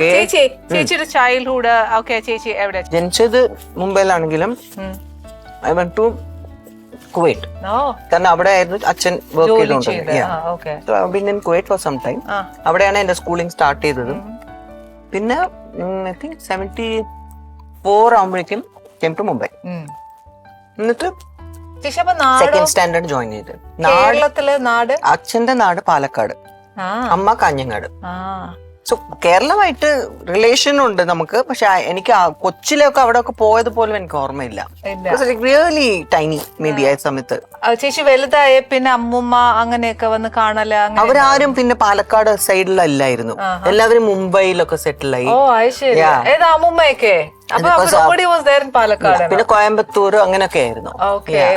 Okay. ചേച്ചി ചേച്ചിയുടെ childhood okay ചേച്ചി എവിടെ? ജനിച്ചത് മുംബൈയിലാണെങ്കിലും. ഐ വെന്റ് ടു കുവൈറ്റ് കാരണം അവിടെ ആയിരുന്നു അച്ഛൻ വർക്ക് ജോലി ചെയ്ത് ചെയ്തോണ്ട് ആ okay Kuwait for some time അവിടെയാണ് എന്റെ സ്കൂളിംഗ് സ്റ്റാർട്ട് ചെയ്തത്. പിന്നെ ഐ തിങ്ക് സെവന്റി ഫോർ ആകുമ്പോഴേക്കും കെം ടു മുംബൈ. എന്നിട്ട് സെക്കൻഡ് സ്റ്റാൻഡേർഡ് ജോയിൻ ചെയ്ത്. നാട് കേരളത്തിലെ നാട്? അച്ഛന്റെ നാട് പാലക്കാട്. അമ്മ കാഞ്ഞങ്ങാട്. സോ കേരളമായിട്ട് റിലേഷൻ ഉണ്ട് നമുക്ക്. പക്ഷെ എനിക്ക് കൊച്ചിലൊക്കെ അവിടെ ഒക്കെ പോയത് പോലും എനിക്ക് ഓർമ്മയില്ല. റിയലി ടൈനി മേ ബി സമയത്ത്. ചേച്ചി വലുതായ പിന്നെ അമ്മുമ്മ അങ്ങനെയൊക്കെ വന്ന് കാണല അവരാരും പിന്നെ പാലക്കാട് സൈഡിലല്ലായിരുന്നു എല്ലാവരും മുംബൈയിലൊക്കെ സെറ്റിൽ ആയി. ഓ അമ്മുമ്മയൊക്കെ? പിന്നെ കോയമ്പത്തൂർ അങ്ങനെയൊക്കെ ആയിരുന്നു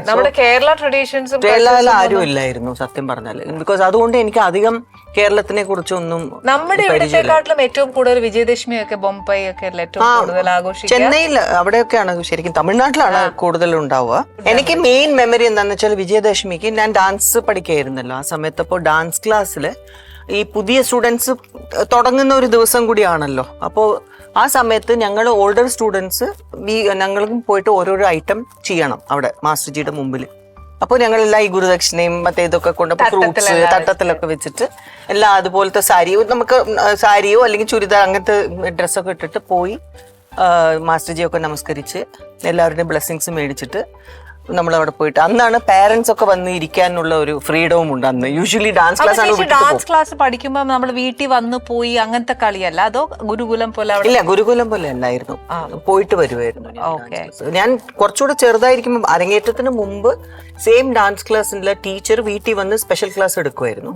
നമ്മുടെ കേരള ട്രഡീഷൻസ് കേരളയിൽ ആരും ഇല്ലായിരുന്നു സത്യം പറഞ്ഞാൽ ബിക്കോസ് അതുകൊണ്ട് എനിക്ക് അധികം കേരളത്തിനെ കുറിച്ചൊന്നും നമ്മുടെ ഇവിടത്തെക്കാട്ടിലും ഏറ്റവും കൂടുതൽ വിജയദശമി ഒക്കെ ബൊംബൈ ഒക്കെ ആഘോഷിക്കും കൂടുതൽ ചെന്നൈയിൽ അവിടെയൊക്കെയാണ് ശരിക്കും തമിഴ്നാട്ടിലാണ് കൂടുതൽ ഉണ്ടാവുക എനിക്ക് മെയിൻ മെമ്മറി എന്താന്ന് വെച്ചാൽ വിജയദശമിക്ക് ഞാൻ ഡാൻസ് പഠിക്കായിരുന്നല്ലോ ആ സമയത്ത് അപ്പോൾ ഡാൻസ് ക്ലാസ്സിൽ ഈ പുതിയ സ്റ്റുഡൻസ് തുടങ്ങുന്ന ഒരു ദിവസം കൂടിയാണല്ലോ. അപ്പോൾ ആ സമയത്ത് ഞങ്ങൾ ഓൾഡർ സ്റ്റുഡൻസ് ഞങ്ങൾക്കും പോയിട്ട് ഓരോരോ ഐറ്റം ചെയ്യണം അവിടെ മാസ്റ്റർജിയുടെ മുമ്പിൽ അപ്പോൾ ഞങ്ങളെല്ലാം ഈ ഗുരുദക്ഷിണയും മറ്റേ ഇതൊക്കെ കൊണ്ട് ഫ്രൂട്ട്സ് തട്ടത്തിലൊക്കെ വെച്ചിട്ട് എല്ലാം അതുപോലത്തെ സാരിയോ നമുക്ക് സാരിയോ അല്ലെങ്കിൽ ചുരിദാർ അങ്ങനത്തെ ഡ്രസ്സൊക്കെ ഇട്ടിട്ട് പോയി മാസ്റ്റർജിയൊക്കെ മാസ്റ്റർ ജിയൊക്കെ നമസ്കരിച്ച് എല്ലാവരുടെയും ബ്ലെസ്സിങ്സ് മേടിച്ചിട്ട് നമ്മൾ അവിടെ പോയിട്ട് അന്നാണ് പാരന്റ്സ് ഒക്കെ വന്ന് ഇരിക്കാനുള്ള ഒരു ഫ്രീഡവും ഉണ്ട് അന്ന്. യൂഷ്വലി ഡാൻസ് ക്ലാസ് ആണ് ഡാൻസ് ക്ലാസ് പഠിക്കുമ്പോൾ നമ്മൾ വീട്ടിൽ വന്ന് പോയി അങ്ങനത്തെ കളിയല്ല? അതോ ഗുരുകുലം പോലെ ഇല്ല ഗുരുകുലം പോലെ അല്ലായിരുന്നു. പോയിട്ട് വരുമായിരുന്നു ഞാൻ കുറച്ചുകൂടെ ചെറുതായിരിക്കുമ്പോൾ അരങ്ങേറ്റത്തിന് മുമ്പ് സെയിം ഡാൻസ് ക്ലാസ്സിലെ ടീച്ചർ വീട്ടിൽ വന്ന് സ്പെഷ്യൽ ക്ലാസ് എടുക്കുമായിരുന്നു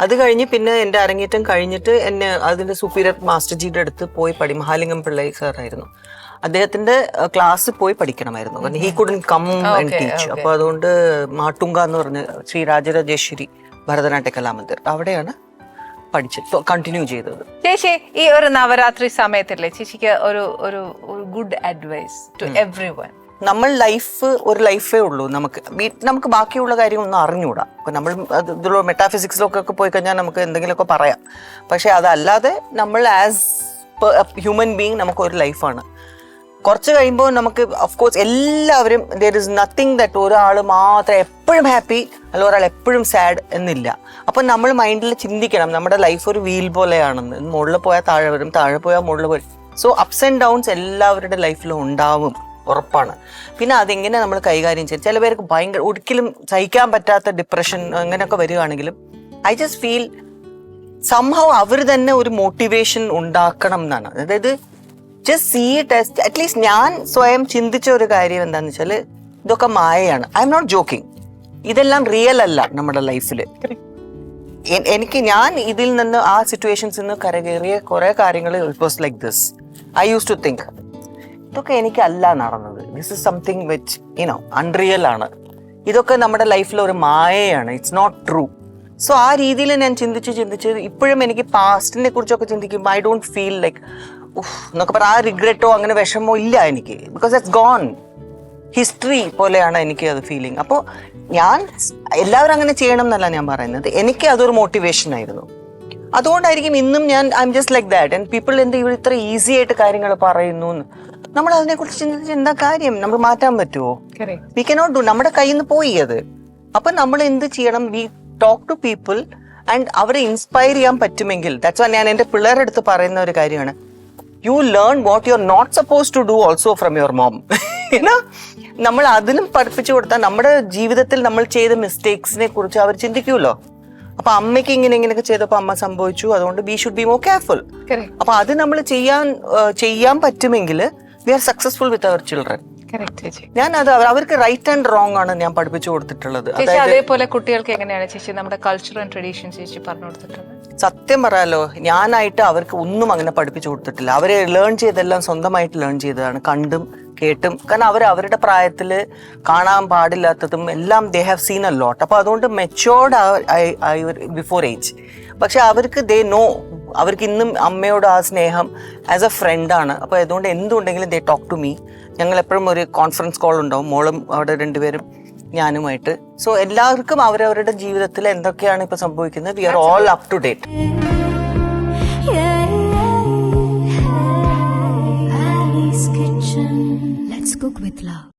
അത് കഴിഞ്ഞ് പിന്നെ എന്റെ അരങ്ങേറ്റം കഴിഞ്ഞിട്ട് എന്നെ അതിന്റെ സുപ്പീരിയർ മാസ്റ്റർ ജിയുടെ അടുത്ത് പോയി പഠി മഹാലിംഗം പിള്ളൈ സാറായിരുന്നു അദ്ദേഹത്തിന്റെ ക്ലാസ് പോയി പഠിക്കണമായിരുന്നു. കാരണം he couldn't come and teach അപ്പൊ അതുകൊണ്ട് മാട്ടുങ്ക എന്ന് പറഞ്ഞ ശ്രീ രാജരാജേശ്വരി ഭരതനാട്യ കലാമന്ദിർ അവിടെയാണ് കണ്ടിന്യൂ ചെയ്തത്. ചേച്ചി ഈ ഒരു നവരാത്രി സമയത്തല്ലേ ചേച്ചിക്ക് ഒരു ഒരു good advice to every one നമ്മൾ ലൈഫ് ഒരു ലൈഫേ ഉള്ളൂ നമുക്ക്. നമുക്ക് ബാക്കിയുള്ള കാര്യമൊന്നും അറിഞ്ഞുകൂടാ ഇപ്പൊ നമ്മൾ അത് ഇതിലോ മെറ്റാഫിസിക്സിലൊക്കെ പോയി കഴിഞ്ഞാൽ നമുക്ക് എന്തെങ്കിലുമൊക്കെ പറയാം. പക്ഷെ അതല്ലാതെ നമ്മൾ ആസ് ഹ്യൂമൻ ബീങ് നമുക്ക് ഒരു ലൈഫാണ് കുറച്ച് കഴിയുമ്പോൾ നമുക്ക് ഓഫ് കോഴ്സ് എല്ലാവരും ദർ ഇസ് നത്തിങ് ദറ്റ് ഒരാൾ മാത്രം എപ്പോഴും ഹാപ്പി അല്ല ഒരാൾ എപ്പോഴും സാഡ് എന്നില്ല. അപ്പം നമ്മൾ മൈൻഡിൽ ചിന്തിക്കണം നമ്മുടെ ലൈഫ് ഒരു വീൽ പോലെയാണെന്ന്. മുകളിൽ പോയാൽ താഴെ വരും താഴെ പോയാൽ മുകളിൽ വരും. സോ അപ്സ് ആൻഡ് ഡൗൺസ് എല്ലാവരുടെ ലൈഫിലും ഉണ്ടാവും ഉറപ്പാണ്. പിന്നെ അതെങ്ങനെ നമ്മൾ കൈകാര്യം ചെയ്യും? ചില പേർക്ക് ഭയങ്കര ഒരിക്കലും സഹിക്കാൻ പറ്റാത്ത ഡിപ്രഷൻ അങ്ങനെയൊക്കെ വരികയാണെങ്കിലും ഐ ജസ്റ്റ് ഫീൽ സംഭവം അവർ തന്നെ ഒരു മോട്ടിവേഷൻ ഉണ്ടാക്കണം എന്നാണ്. അതായത് ജസ്റ്റ് സീ ടെസ്റ്റ് അറ്റ്ലീസ്റ്റ് ഞാൻ സ്വയം ചിന്തിച്ച ഒരു കാര്യം എന്താണെന്ന് വെച്ചാൽ ഇതൊക്കെ മായയാണ്. ഐ എം നോട്ട് ജോക്കിംഗ് ഇതെല്ലാം റിയൽ അല്ല നമ്മുടെ ലൈഫിൽ എനിക്ക് ഞാൻ ഇതിൽ നിന്ന് ആ സിറ്റുവേഷൻസിൽ നിന്ന് കരകയറിയ കുറെ കാര്യങ്ങൾ it was like this I use to think ഇതൊക്കെ എനിക്കല്ല നടന്നത്. This is something which you know unreal ആണ്. ഇതൊക്കെ നമ്മുടെ ലൈഫിൽ ഒരു മായയാണ്. ഇറ്റ്സ് നോട്ട് ട്രൂ സോ ആ രീതിയിൽ ഞാൻ ചിന്തിച്ച് ചിന്തിച്ച് ഇപ്പോഴും എനിക്ക് പാസ്റ്റിനെ കുറിച്ചൊക്കെ ചിന്തിക്കുമ്പോൾ ഐ ഡോണ്ട് ഫീൽ ലൈക്ക് എന്നൊക്കെ പറഞ്ഞാൽ ആ റിഗ്രറ്റോ അങ്ങനെ വിഷമോ ഇല്ല എനിക്ക്. ബിക്കോസ് ഇറ്റ്സ് ഗോൺ ഹിസ്റ്ററി പോലെയാണ് എനിക്ക് അത് ഫീലിംഗ് അപ്പോൾ ഞാൻ എല്ലാവരും അങ്ങനെ ചെയ്യണം എന്നല്ല ഞാൻ പറയുന്നത്. എനിക്ക് അതൊരു മോട്ടിവേഷൻ ആയിരുന്നു. അതുകൊണ്ടായിരിക്കും ഇന്നും ഞാൻ I'm just like that and people എന്ത് ഇവിടെ ഇത്ര ഈസി ആയിട്ട് കാര്യങ്ങൾ പറയുന്നു. നമ്മൾ അതിനെക്കുറിച്ച് ചിന്തിച്ച് എന്താ കാര്യം? നമ്മൾ മാറ്റാൻ പറ്റുമോ വി കനോട്ട് ഡു നമ്മുടെ കയ്യിൽ നിന്ന് പോയി അത്. അപ്പൊ നമ്മൾ എന്ത് ചെയ്യണം? We talk to people and അവരെ ഇൻസ്പയർ ചെയ്യാൻ പറ്റുമെങ്കിൽ. ദാറ്റ്സ് ഞാൻ എന്റെ പിള്ളേരുടെ അടുത്ത് പറയുന്ന ഒരു കാര്യമാണ്. You learn what you are not suppose to do also from your mom നമ്മൾ അതിനും പഠിപ്പിച്ചു കൊടുത്താൽ നമ്മുടെ ജീവിതത്തിൽ നമ്മൾ ചെയ്ത മിസ്റ്റേക്സിനെ കുറിച്ച് അവർ ചിന്തിക്കുമല്ലോ അപ്പൊ അമ്മയ്ക്ക് ഇങ്ങനെ ഇങ്ങനെയൊക്കെ ചെയ്തപ്പോൾ അമ്മ സംഭവിച്ചു. അതുകൊണ്ട് we should be more careful അപ്പൊ അത് നമ്മൾ ചെയ്യാൻ ചെയ്യാൻ പറ്റുമെങ്കിൽ we are successful with our children ഞാൻ അത് അവർക്ക് റൈറ്റ് ആൻഡ് റോങ് ആണ് ഞാൻ പഠിപ്പിച്ചു കൊടുത്തിട്ടുള്ളത്. അതേപോലെ കുട്ടികൾക്ക് എങ്ങനെയാണ് ചേച്ചി നമ്മുടെ കൾച്ചർ ആൻഡ് ട്രഡീഷൻ ചേച്ചി പറഞ്ഞു കൊടുത്തിട്ടുള്ളത്? സത്യം പറയാലോ ഞാനായിട്ട് അവർക്ക് ഒന്നും അങ്ങനെ പഠിപ്പിച്ചു കൊടുത്തിട്ടില്ല. അവരെ ലേൺ ചെയ്തെല്ലാം സ്വന്തമായിട്ട് ലേൺ ചെയ്തതാണ് കണ്ടും കേട്ടും. കാരണം അവർ അവരുടെ പ്രായത്തിൽ കാണാൻ പാടില്ലാത്തതും എല്ലാം they have seen a lot അപ്പോൾ അതുകൊണ്ട് മെച്ചോർഡ് ബിഫോർ ഏജ് പക്ഷെ അവർക്ക് ദേ നോ അവർക്ക് ഇന്നും അമ്മയോട് ആ സ്നേഹം ആസ് എ ഫ്രണ്ടാണ് അപ്പോൾ അതുകൊണ്ട് എന്തുണ്ടെങ്കിലും ദേ ടോക്ക് ടു മീ ഞങ്ങൾ എപ്പോഴും ഒരു കോൺഫറൻസ് കോൾ ഉണ്ടാവും മോളും അവിടെ രണ്ടുപേരും. ഞാനുമായിട്ട്. സോ എല്ലാവർക്കും അവരവരുടെ ജീവിതത്തിൽ എന്തൊക്കെയാണ് ഇപ്പൊ സംഭവിക്കുന്നത്? We are all up to date Let's cook with love.